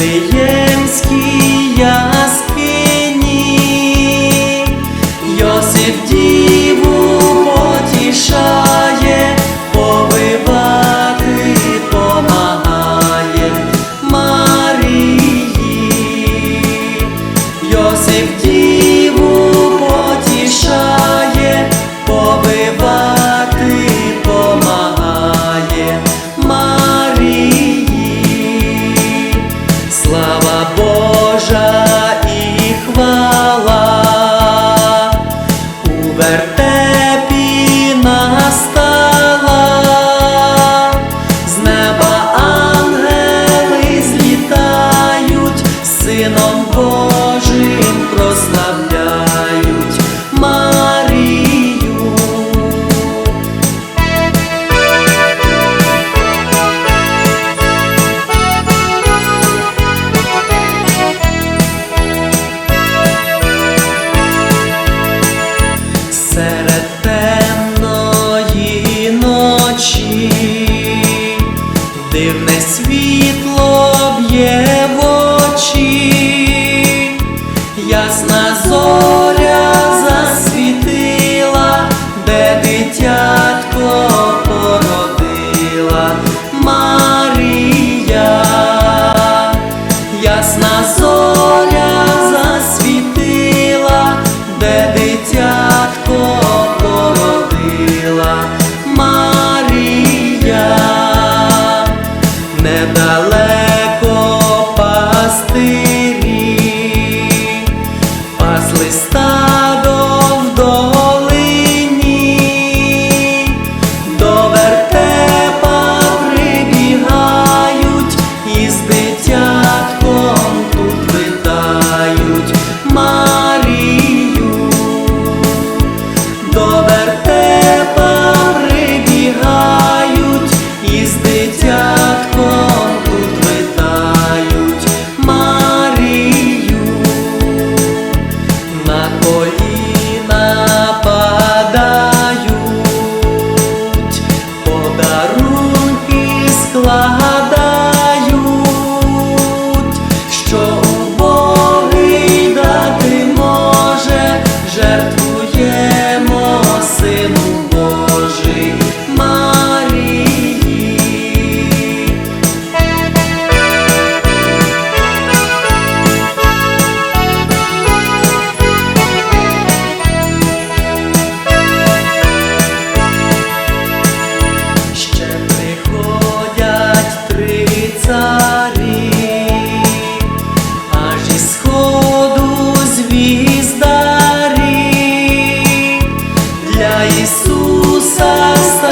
Твоє вертепі настала, з неба ангели злітають сином. expulsas